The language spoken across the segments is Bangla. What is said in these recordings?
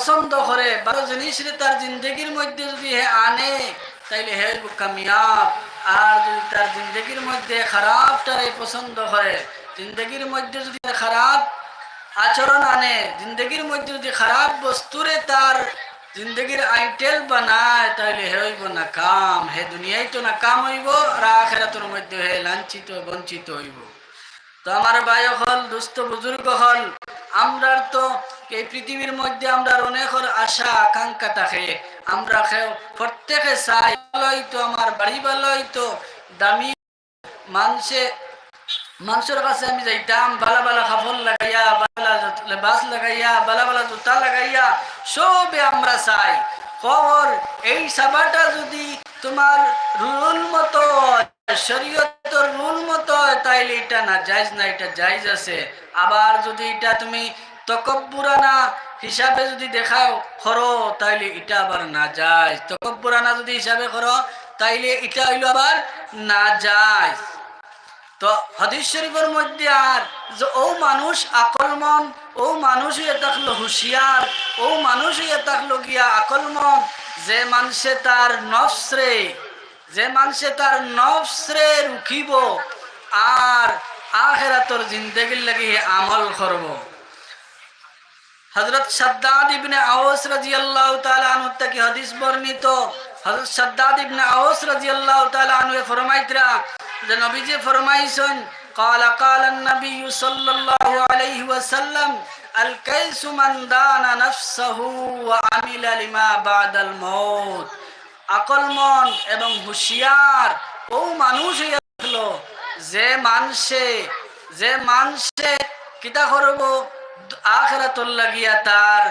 পছন্দ করে, ভালো জিনিস তার জিন্দগির মধ্যে যদি হে আনে, তাইলে হে কামিয়াব। আর যদি তার জিন্দগির মধ্যে খারাপটারে পছন্দ করে, জিন্দগির মধ্যে যদি খারাপ আচরণ আনে, জিন্দগির মধ্যে যদি খারাপ বস্তুরে তার জিন্দগির আইটেল বানায় তাহলে হে হইব না কাম হে দুনিয়ায় তো না কাম হইব, আর আখেরাতের মধ্যে হে লাঞ্ছিত, বঞ্চিত হইব। তো আমার ভাই হল দুস্থ, বুজুর্গ হল আমরার তো এই পৃথিবীর মধ্যে আমরা অনেকের আশা, আকাঙ্ক্ষা থাকে। আমরা প্রত্যেকে চাই ভালোই তো আমার বাড়ি ভালোই তো দামি মানুষে মানুষের কাছে আমি যাইতাম, বালা বালা কাপড় লাগাইয়া, বালা লেবাস লাগাইয়া, বালা বালা জুতা লাগাইয়া, সবে আমরা চাই। খবর, এই সাবাটা যদি তোমার রুল মতো শরীয়তর রুল মতো তাইলে এটা না, জায়জ না, এটা জায়জ আছে। আবার যদি এটা তুমি তকব্বুরানা হিসাবে যদি দেখাও করো তাইলে এটা আবার না যায়। তকব্বুরানা যদি হিসাবে করো তাইলে এটা হইল আবার না যায়। তো হাদিস শরীফের মধ্যে আর যে ও মানুষ আকলমন, ও মানুষ ইয়ে থাকল হুঁশিয়ার, ও মানুষ ইয়ে থাকল গিয়া আকলমন, যে মানুষে তার নফসরে, যে মানুষে তার নফসরে রুখিব, আর আখেরাতর জিন্দগির লাগি আমল করব। হজরত সাদ্দাদ ইবনে আওস রাদিয়াল্লাহু তাআলা আনহু থেকে হাদিস বর্ণিত হযরত সাদ্দাদ ইবনে আওস রাদিয়াল্লাহু তাআলা আনহু ফরমাইতরা যে নবীজি ফরমাইছেন قال قال النبي صلى الله عليه وسلم الكيس من دان نفسه وعمل لما بعد الموت আকলমন এবং হুঁশিয়ার ও মানুষই হলো যে মানসে যে মানসে কিতা করব আখেরাতর লাগিয়া তার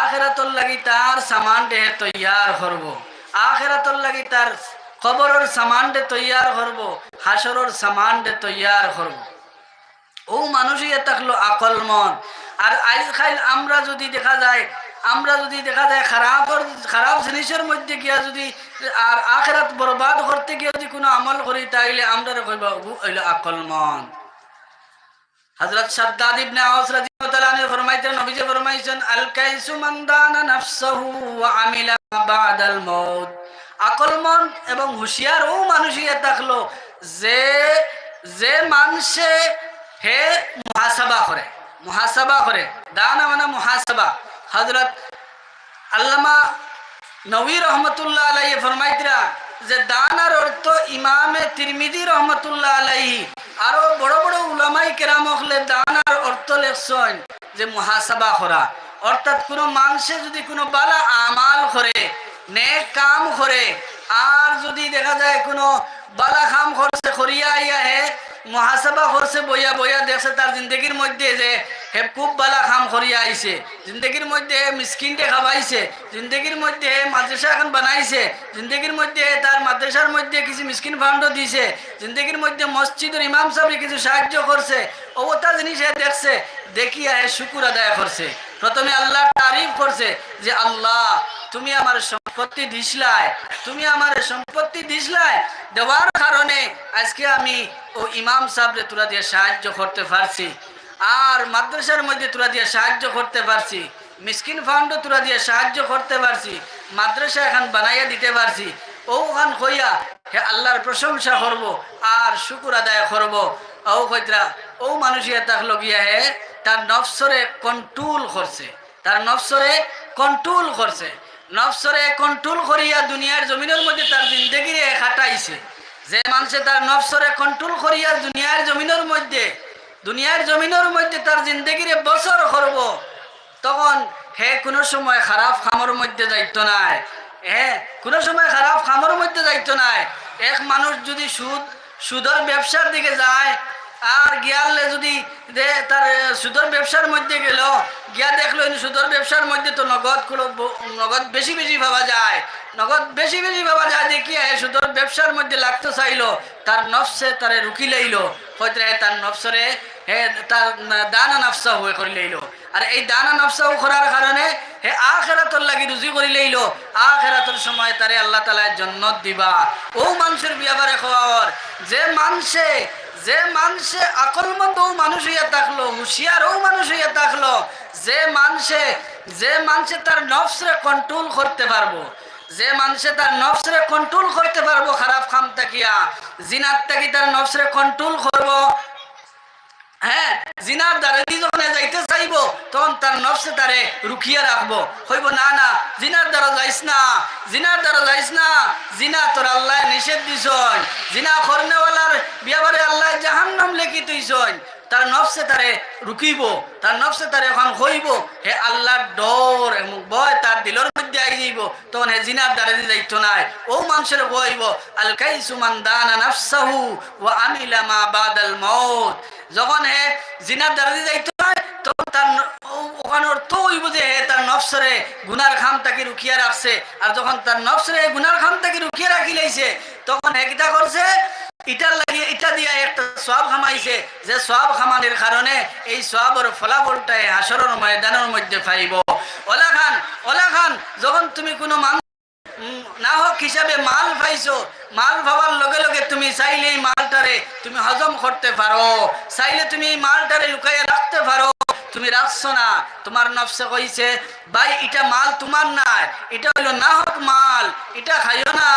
আখেরাতর লাগি তার সামান দেহে তৈয়ার করব। আখেরাতর লাগি তার খবরের সামান দে তৈয়ার করব, হাসরের সামান দে তৈয়ার করব। ও মানুষই থাকল আকল মন। আর আইজ খাইল আমরা যদি দেখা যায়, আমরা যদি দেখা যায় খারাপ খারাপ জিনিসের মধ্যে গিয়া যদি, আর আখেরাত বরবাদ করতে গিয়ে যদি কোনো আমল করি, তাইলে আমরা কইবা আকল মন। হযরত শাদ্দাদ ইবনে আওস রাদিয়াল্লাহু নবীজি ফরমাইছেন আল কাইসু মান নাফসাহু ওয়া আমিলা বাদাল মাউত আকলমন এবং ও যে যে মানুষে হে মুহাসাবা করে মুহাসাবা করে, দানা মানে মুহাসাবা। হযরত আল্লামা নবী রহমতুল্লাহ আলাইহি ফরমাইতরা যে দানার অর্থ ইমামে তিরমিদি রহমতুল্লাহ আলাই আরও বড় বড় উলামাই কেরাম হলে দানার অর্থ লেখছেন যে মহাসাবা করা অর্থাৎ কোনো মানুষে যদি কোনো বালা আমাল করে নেক কাম করে আর যদি দেখা যায় কোনো বালা কাম করছে করিয়া আইয়া হে করছে বইয়া বইয়া দেখছে তার জিন্দগির মধ্যে যে হে খুব বালা কাম করিয়া আইছে জিন্দগির মধ্যে মিসকিনটে খাবাইছে। জিন্দগির মধ্যে মাদ্রাসা এখন বানাইছে। জিন্দগির মধ্যে তার মাদ্রাসার মধ্যে কিছু মিসকিন ফান্ডও দিছে। জিন্দগির মধ্যে মসজিদের ইমাম সাহেব কিছু সাহায্য করছে অবতা জিনিস দেখছে দেখিয়া হে শুকুর আদায় করছে প্রথমে আল্লাহ তারিফ করছে যে, আল্লাহ, তুমি আমার সম্পত্তি দিসলাই, তুমি আমার সম্পত্তি দিসলাই। দেওয়ার কারণে আজকে আমি ও ইমাম সাহেবরে তোরা দিয়ে সাহায্য করতে পারছি। আর মাদ্রাসার মধ্যে তোরা দিয়ে সাহায্য করতে পারছি। মিসকিন ফান্ডও তোরা দিয়ে সাহায্য করতে পারছি। মাদ্রাসা এখন বানাইয়া দিতে পারছি। ও ওখান হইয়া হে আল্লাহর প্রশংসা করব আর শুকুর আদায় করব। ও কইতরা ও মানুষিয়া থাকল গিয়া হে, তার নফসরে কন্ট্রোল করছে। তার নফসরে কন্ট্রোল করছে। নফসরে কন্ট্রোল করিয়া দুনিয়ার জমিনের মধ্যে তার জিন্দগিরে খাটাইছে। যে মানুষে তার নফসরে কন্ট্রোল করিয়া দুনিয়ার জমিনের মধ্যে, দুনিয়ার জমিনের মধ্যে তার জিন্দগিরে বছর করব, তখন হে কোনো সময় খারাপ খামর মধ্যে যাইতো নাই। হ্যাঁ কোনো সময় খারাপ খামর মধ্যে যাইতো নাই। এক মানুষ যদি সুদ, সুদর ব্যবসার দিকে যায় আর গিয়ালে যদি তার সুদর ব্যবসার মধ্যে গেল, গিয়া দেখল সুদর ব্যবসার মধ্যে তো নগদ নগদ বেশি বেশি ভাবা যায়। নগদ বেশি বেশি ভাবা যায় দেখিয়া সুদর ব্যবসার মধ্যে লাগতে চাইলো, তার নফসে তারে রুকি লাইলো। হয়তো তার নফসরে হে তার দানা নফসা হয়ে করে লইলো। আর এই দানা নফসাও করার কারণে হে আখেরাতর লাগি রুজি করে লইলো। আখেরাতর সময় তারে আল্লাহ তালায় জন্নত দিবা। ও মানুষের বিয়াবারে খাওয়ার যে মানুষে যে মানুষে আকলমন্দ ও মানুষ হইয়া থাকল হুঁশিয়ার ও মানুষ হইয়া থাকল, যে মানুষে যে মানুষে তার নফসরে কন্ট্রোল করতে পারব, যে মানুষে তার নফসরে কন্ট্রোল করতে পারব, খারাপ খাম তাকিয়া জিনার তাকি তার নফসরে কন্ট্রোল করব জিনার দ্বারে যখন যাইতে চাইব, তখন তার নফসে তারে রুখিয়ে রাখব। হইব, না না জিনার দ্বারা যাইস না জিনার দ্বারা যাইস না, জিনা তোর আল্লাহ নিষেধ দিছন। জিনা করনেওয়ালার বিয়াবারে আল্লাহ জাহান্নাম লেখি তুইছন তার নফসে তারে রুকিব, তার নফসে তারে এখন হইব। হে আল্লাহর ডর এবং ভয় তার দিলর মধ্যে আই যাইব। তখন হে জিনার দ্বারে যাইতো নাই, ও মানুষের হইব। আল কাইসু মান দানা নাফসাহু ওয়া আমিলা মা বাদাল মউত। যখন হে জিনার দ্বারা দি যাইতো নাই তখন তার ওখানে অর্থ হইব যে হে তার নফসরে গুনার খাম তাকে রুকিয়া রাখছে। আর যখন তার নফসরে গুনার খাম তাকে রুকিয়া রাখি লাইছে, তখন হে কিতা করছে? ইটার লাগিয়ে ইটা দিয়া একটা সব খামাইছে। যে সব খামানের কারণে এই সবর ফলাফলটাই হাসরের ময়দানের মধ্যে পাইব। ওলা খান ওলা খান, যখন তুমি কোনো মানুষ না হোক হিসাবে মাল পাইছো, মাল ভাবার লগে লগে তুমি চাইলে এই মালটারে তুমি হজম করতে পারো, চাইলে তুমি এই মালটারে লুকাইয়া রাখতে পারো। তুমি রাখছো না। তোমার নফসে কইছে, ভাই, এটা মাল তোমার না এটা হইল না হোক মাল। এটা খাইও না।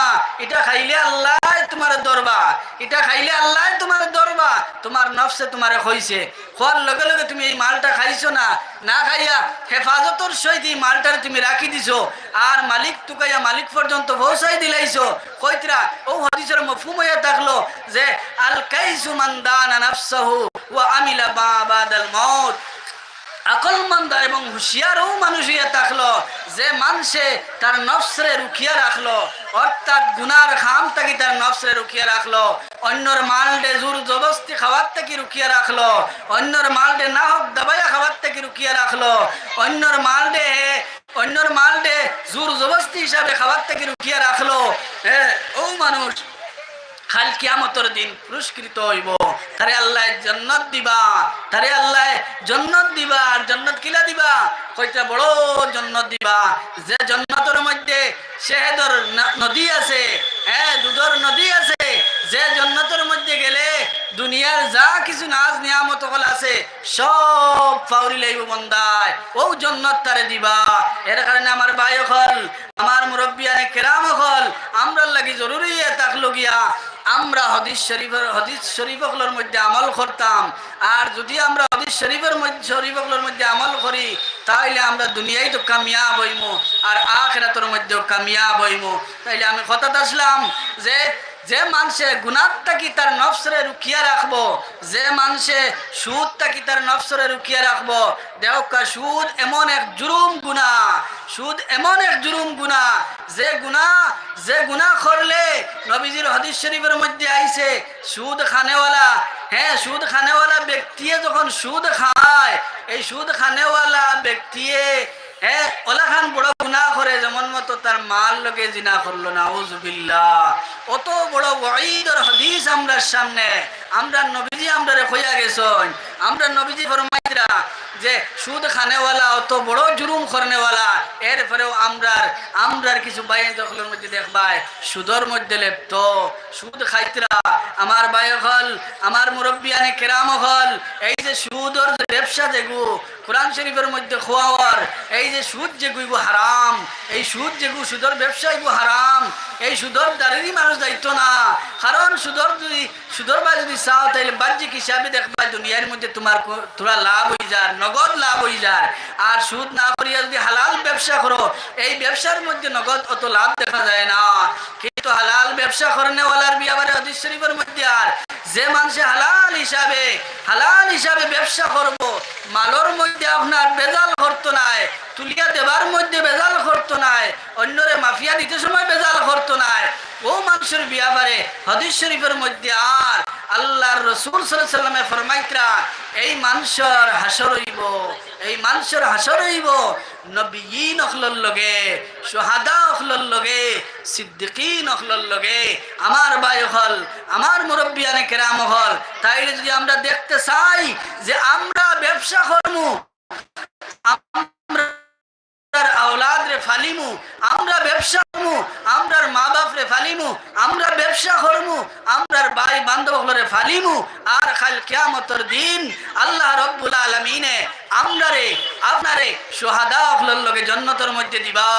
এটা খাইলে আল্লাহ তোমার দরবা এটা খাইলে আল্লাহ তোমার দরবা তোমার নফসে তোমারে কইছে খোয়ার লগে লগে তুমি এই মালটা খাইছো না। না খাইয়া হেফাজতর সহিত এই মালটারে তুমি রাখি দিছো। আর মালিক তুকাইয়া মালিক পর্যন্ত পৌঁছাই দিলাইছো। কইতরা, ও হাদিসের মফহুম হইয়া থাকল যে, আল কাইসু মান দানা নাফসাহু ওয়া আমিলা বাদাল মাউত। আকলমন্দ এবং হুঁশিয়ারও মানুষ হইয়া থাকল। যে মানুষে তার নফসরে রুখিয়া রাখল, অর্থাৎ গুনার খাম থাকি তার নফসরে রুখিয়া রাখল। অন্যর মালডে জোর জবস্তি খাবার থেকে রুখিয়া রাখল। অন্যর মালডে না হোক দাবাইয়া খাবার থেকে রুখিয়া রাখল। অন্যর মালডে অন্যর মালডে জোর জবস্তি হিসাবে খাবার থেকে রুখিয়া রাখল। হ্যাঁ ও মানুষ খাল কিয়ামতর দিন পুরস্কৃত হইব। তারে আল্লাহ জন্নত দিবা, তারে আল্লাহ জন্নত দিবা, আর জন্নত কিলা দিবা? কইটা বড় জন্নত দিবা? যে জন্নতর মধ্যে শেহদর নদী আছে হ্যাঁ দুধর নদী আছে যে জন্নতর মধ্যে গেলে দুনিয়ার যা কিছু নাজ নিয়ামত হল আছে, সব পাউরি লাইব বন্দায় ও জন্নত তারে দিবা। এর কারণে আমার ভাই হল আমার মুরব্বিয়ানে কেরাম হল আমরা লাগি জরুরি থাকল গিয়া আমরা হদিস শরীফের, হদিস শরীফগুলোর মধ্যে আমল করতাম। আর যদি আমরা হদিস শরীফের মধ্যে শরীফগুলোর মধ্যে আমল করি, তাইলে আমরা দুনিয়ায় তো কামিয়াব হইমু, আর আখেরাতের মধ্যেও কামিয়াব হইমু। তাইলে আমি কথা আসলাম যে যে মানুষে থাকি তার নফসরে রুকিয়া রাখব? যে মানুষে সুদ থাকি তার নফসরে রুকিয়া রাখব? দেহকা সুদ এমন এক জুরুম গুণা সুদ এমন এক জুরুম গুণা যে গুণা যে গুণা করলে নবীজির হদিস শরীফের মধ্যে আইছে, সুদ খানেওয়ালা। হ্যাঁ সুদ খানেওয়ালা ব্যক্তিয়ে যখন সুদ খায়, এই সুদ খানেওয়ালা ব্যক্তিয়ে হ্যাঁ ওলা খান বড় গুণা মতো তার মাল লোকে জিনা করল না অত বড় আমরা সামনে। আমরা নবীজি আমরা হইয়া গেছন। আমরা নবীজি ফরমাইরা যে সুদ খানেওয়ালা, অত বড় জুরুম করনেওয়ালা, এরপরেও আমরার আমরার কিছু বাইন দখলের মধ্যে দেখবাই সুদর মধ্যে লেপ্ত। সুদ খাইতরা আমার বায়ক হল, আমার মুরব্বিয়ানে কেরাম হল। এই যে সুদর ব্যবসা যেগু, কোরআন শরীফের মধ্যে খোয়াওয়ার, এই যে সুদ যে গুইব হারাম, এই সুদ যেগু সুদর ব্যবসা এগু হারাম, এই সুদর দ্বারেরই মানুষ দায়িত্ব না। কারণ সুদর যদি, সুদর বা যদি চাও তাহলে বাহ্যিক হিসাবে দেখবা দুনিয়ার মধ্যে তোমার তোরা লাভ হয়ে যায় নগদ লাভ হয়ে যায় আর সুদ না করিয়া যদি হালাল ব্যবসা করো, এই ব্যবসার মধ্যে নগদ অত লাভ দেখা যায় না। কিন্তু হালাল ব্যবসা করেনেওয়ালার বিয়াবারে হদিস শরীফের মধ্যে আর, যে মানুষে হালাল হিসাবে হালাল হিসাবে ব্যবসা করব, মালর মধ্যে আপনার বেজাল করতো নাই, তুলিয়া দেবার মধ্যে বেজাল করতো নাই, অন্যরে মাফিয়া দিতে সময় বেজাল করতো নাই মানুষের বিয়াবারে হদিস শরীফের মধ্যে আর আল্লাহর রসুল সাল্লামে ফরমাইত্রা, এই মানুষের হাসর হইব, এই মানুষের হাসর হইব। নবীন অখলর লগে সোহাদা অখলর লগে, সিদ্দিকিন অখলর লগে, আমার বাই হল আমার মুরব্বিয়ানে কেরাম হল তাইলে যদি আমরা দেখতে চাই যে আমরা ব্যবসা করমু, আমরা আওলাদ রে ফালিমু, আমরা ব্যবসা ফালিমু আমরার মা বাপরে ফালিমু, আমরা ব্যবসা করমু, আমরার ভাই বান্ধব হলরে ফালিমু, আর খাল কিয়ামতর দিন আল্লাহ রব্বুল আলমিনে আমরারে, আপনারে সোহাদা হলর লগে জন্নতর মধ্যে দিবা।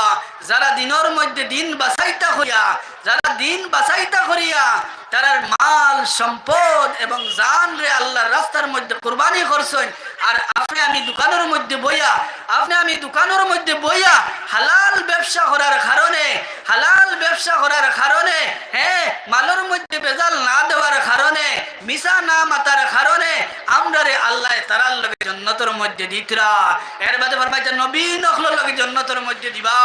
যারা দিনের মধ্যে দিন বাসাইতা হইয়া যারা দিন বাসাইতা করিয়া তারার মাল, সম্পদ এবং জান রে আল্লাহর রাস্তার মধ্যে কোরবানি করছেন, আর আপনি আমি দোকানের মধ্যে বইয়া, আপনি আমি দোকানের মধ্যে বইয়া হালাল ব্যবসা করার কারণে ব্যবসা করার কারণে হ্যাঁ মালের মধ্যে বেজাল না দেওয়ার কারণে মিশা না মাতার কারণে আমরা রে আল্লাহ তারার লগে জন্নতর মধ্যে দিতরা। এর বাদে ফরমাইছে, নবী নখলর লগে জন্নতর মধ্যে দিবা।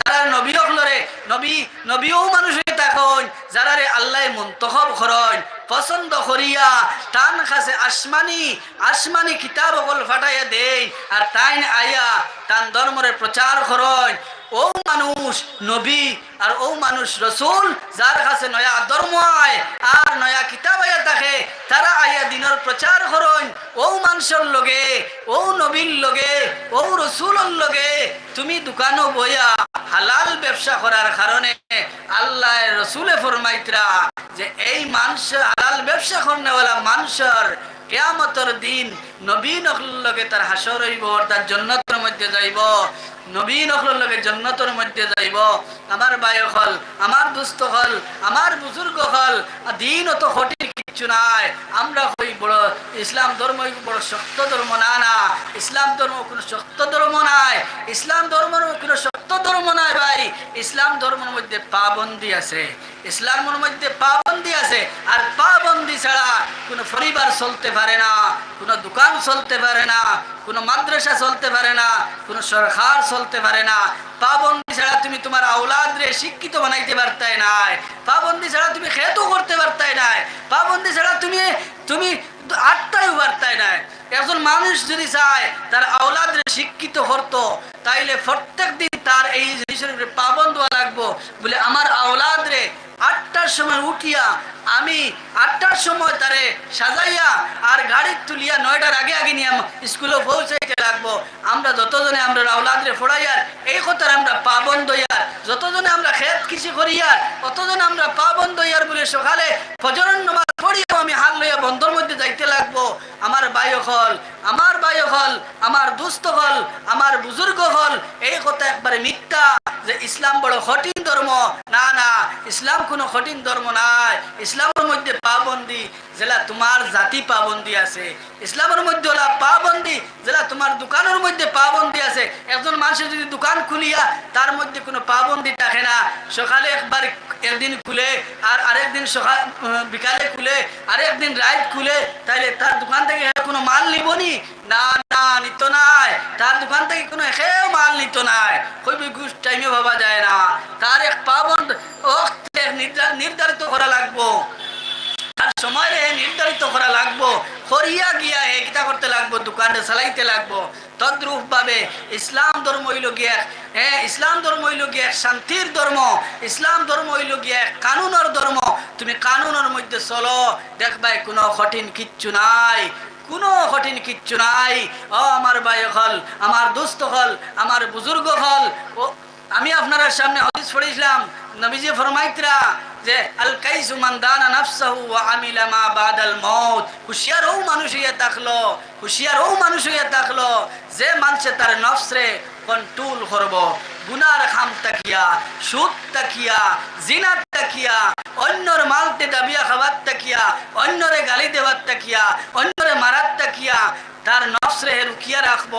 যারা নবী নখলরে, নবী, নবীও মানুষ থাকুন যারা রে আল্লাহ মন্তখব খরণ পছন্দ করিয়া টান কাছে আসমানি আসমানি কিতাব অকল ফাটাইয়া দেই, আর তাইন আইয়া টান ধর্মরে প্রচার করন। ও মানুষ নবী আর ও মানুষ রসুল, যার কাছে নয়া ধর্ম আয় আর নয়া কিতাব আয়া থাকে, তারা আইয়া দিনের প্রচার করন ও মানুষের লগে, ও নবীর লগে, ও রসুলের লগে, তুমি দোকানও বইয়া হালাল ব্যবসা করার কারণে আল্লাহ রসুলে ফরমাইতরা যে এই মানুষ হালাল ব্যবসা করনেওয়ালা মানুষের কেয়ামতর দিন নবীন লগে তার হাসর হইব, তার জন্নতর মধ্যে যাইব নবীন লগে জন্নতর মধ্যে যাইব। আমার বায় হল, আমার দুস্থ হল, আমার বুজুর্গ হল দিন অত কঠিন কিচ্ছু নাই। আমরা হই বড়, ইসলাম ধর্ম বড় শক্ত ধর্ম, না না। ইসলাম ধর্ম কোনো শক্ত ধর্ম নাই। ইসলাম ধর্ম কোনো শক্ত ধর্ম নাই ভাই। ইসলাম ধর্মের মধ্যে পাবন্দি আছে। ইসলামের মধ্যে পাবন্দি আছে। আর পাবন্দি ছাড়া কোনো পরিবার চলতে পারে না, কোনো দোকান চলতে পারে না, কোনো মাদ্রাসা চলতে পারে না, কোনো সরকার চলতে পারে না। পাবন্দি ছাড়া তুমি তোমার আওলাদরে শিক্ষিত বানাইতে পারতাই নাই। পাবন্দি ছাড়া তুমি খেতও করতে পারতাই নাই। পাবন্দি ছাড়া তুমি তুমি আটটাই পারতাই নাই। একজন মানুষ যদি চায়, তার আওলাদরে শিক্ষিত তাইলে প্রত্যেক দিন তার এই পাবন্দ হওয়া লাগবো। বলে, আমার আটটার সময় উঠিয়া, আমি আটটার সময় তারে সাজাইয়া আর গাড়ি তুলিয়া নয়টার আগে আগে নিয়ে স্কুলে পৌঁছাইতে লাগবো। আমরা যতজনে আমরা আওলাদরে ফোড়াইয়ার এই কথার আমরা পাবন্দ ইয়ার। যতজনে আমরা খেত কৃষি করিয়ার ততজনে আমরা পাবন্দ ইয়ার বলে সকালে ফজরন বন্ধর মধ্যে যাইতে লাগবো। আমার বায়ু হল, আমার বায়ু হল, আমার দুস্থ হল, আমার বুজুর্গ হল। এই কথা একবারে মিথ্যা যে ইসলাম বড় কঠিন ধর্ম। না না, ইসলাম কোনো কঠিন ধর্ম নাই। ইসলামের মধ্যে পাবন্দি যেটা তোমার জাতি পাবন্দি আছে। ইসলামের মধ্যে হলা পাবন্দি যেটা তোমার দোকানের মধ্যে পাবন্দি আছে। একজন মানুষের যদি দোকান খুলিয়া তার মধ্যে কোনো পাবন্দি থাকে না। সকালে একবার একদিন খুলে আর আরেকদিন সকাল বিকালে খুলে আরেকদিন রাইট খুলে, তাইলে তার দোকান থেকে কোনো মাল নিবনি না? না নিত নাই। তার দোকান থেকে কোনো একেও মাল নিত নাই। কইবি ঘুষ টাইমে ভাবা যায় না। তার এক পাবন নির্ধারিত করা লাগবো। আর সময় রে নির্ধারিত করা লাগবো, করিয়া গিয়া এইটা করতে লাগবো, দোকানে চালাইতে লাগবো। তদ্রূপ ভাবে ইসলাম ধর্ম হইল গিয়া হ্যাঁ ইসলাম ধর্ম হইল গিয়া শান্তির ধর্ম, ইসলাম ধর্ম হইল গিয়া কানুনের ধর্ম। তুমি কানুনের মধ্যে চলো, দেখবাই কোনো কঠিন কিচ্ছু নাই, কোনো কঠিন কিচ্ছু নাই। ও আমার ভাই হল, আমার দোস্ত হল, আমার বুজুর্গ হল। ও, আমি আপনার সামনে হদিস পড়েছিলাম, নবীজি ফরমাইতরা যে আল কাইসু মান দানা নাফসাহু ওয়া আমিলা মা বাদাল মউত। হুশিয়ার ও মানুষ হইয়া থাকল হুশিয়ার ও মানুষ হইয়া থাকল। যে মানুষে তার নফসরে কন্ট্রোল করব। গুনার খাম তাকিয়া, সুদ তাকিয়া জিনার তাকিয়া, অন্যর মালতে দাবিয়া খাবার তাকিয়া, অন্যরে গালি দেওয়ার তাকিয়া অন্যরে মারার তাকিয়া তার নফসরে রুকিয়া রাখব,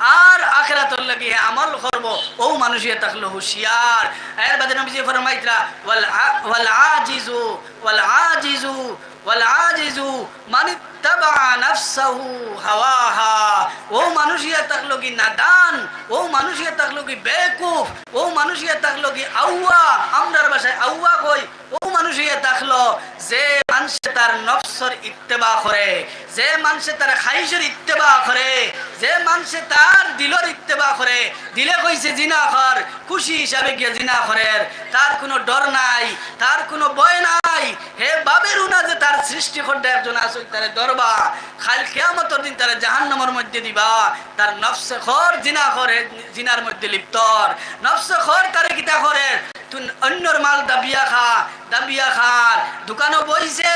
আর আখেরাতর লাগি আমল করব। ও মানুষে থাকল হুশিয়ার। এর বাদে নবীজি ফরমাইতরা ওয়াল আ- ওয়াল আজিজু ওয়াল আজিজু ওয়াল আজিজু মান ইত্তাবা নাফসাহু হাওয়াহা। ও মানুষিয়া থাকল কি নাদান, ও মানুষিয়া থাকল কি বেকুফ, ও মানুষিয়া থাকল কি আউয়া, আমরার ভাষায় আউয়া কই? তার কোনো ডর নাই, তার কোনো ভয় নাই। হে বাবের উনা যে তার সৃষ্টি করতে একজন আসুক তারে ডরবা। খাল কেয়ামতর দিন তারা জাহান্নামের মধ্যে দিবা। তার নফসে খর জিনা করে জিনার মধ্যে লিপ্তর নফসে খর তারে কিতা করে? অন্যর মাল দাবিয়া খা দাবিয়া খার। দোকানও বইছে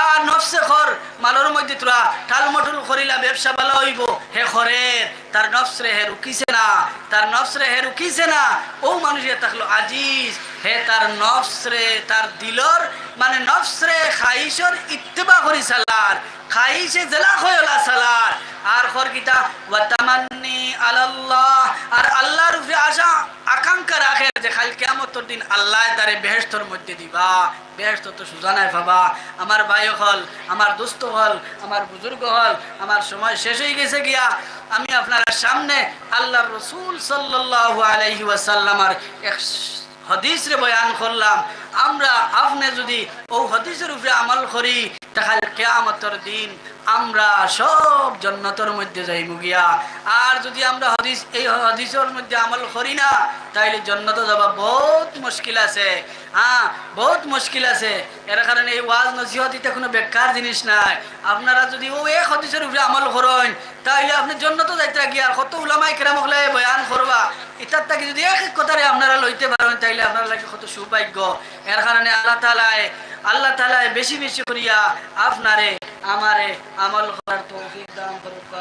আর নফসে খর, মালর মধ্যে তোরা ঠাল মঠুল করিলা ব্যবসা ভালো হইব। হে খরের, তার নফসরে হে রুকিছে না, তার নফসরে হে রুকিছে না। ও মানুষের থাকল আজিজ। হে তার নফসরে, তার দিলর মানে নফসরে খাইশর ইত্তেবা করি সালার। খাইছে জেলা খয়লা সালার। আর খর কিতা ওয়াতামান্নি আলাল্লাহ। আর আল্লাহর উপরে আশা, আকাঙ্ক্ষা রাখে যে খালি কেমতর দিন আল্লাহ তারে বেহেস্তর মধ্যে দিবা। বেহেস্ত তো সুজা নাই ভাবা। আমার ভাই হল, আমার দুস্থ হল, আমার বুজুর্গ হল, আমার সময় শেষ হয়ে গেছে গিয়া। আমি আপনার সামনে আল্লাহর রসুল সাল্লাহ আলহি ওয়াসাল্লামার এক হদিস রে বয়ান করলাম আমরা আপনি যদি ও হদিসের উপরে আমল করি, তাহলে কেয়ামতর দিন আমরা সব জন্নতর মধ্যে যাইব গিয়া। আর যদি আমরা হদিস এই হদিসের মধ্যে আমল করি না, তাইলে জন্নত যাবা বহুত মুশকিল আছে। হ্যাঁ বহুত মুশকিল আছে। এর কারণে এই ওয়াজ নসিহত এটা কোনো বেকার জিনিস নাই। আপনারা যদি ও এক হদিসের উপরে আমল করেন, তাইলে আপনি জন্নত যাইতে আর কত উলামাই কেরাম হলে বয়ান করবা। ইতার তাকে যদি এক এক কথারে আপনারা লইতে পারেন, তাইলে আপনার লাগে কত সৌভাগ্য। এর কারণে আল্লাহ তালায় আল্লাহ তালায় বেশি বেশি করিয়া আপনারে, আমারে আমল করার তৌফিক দান করুক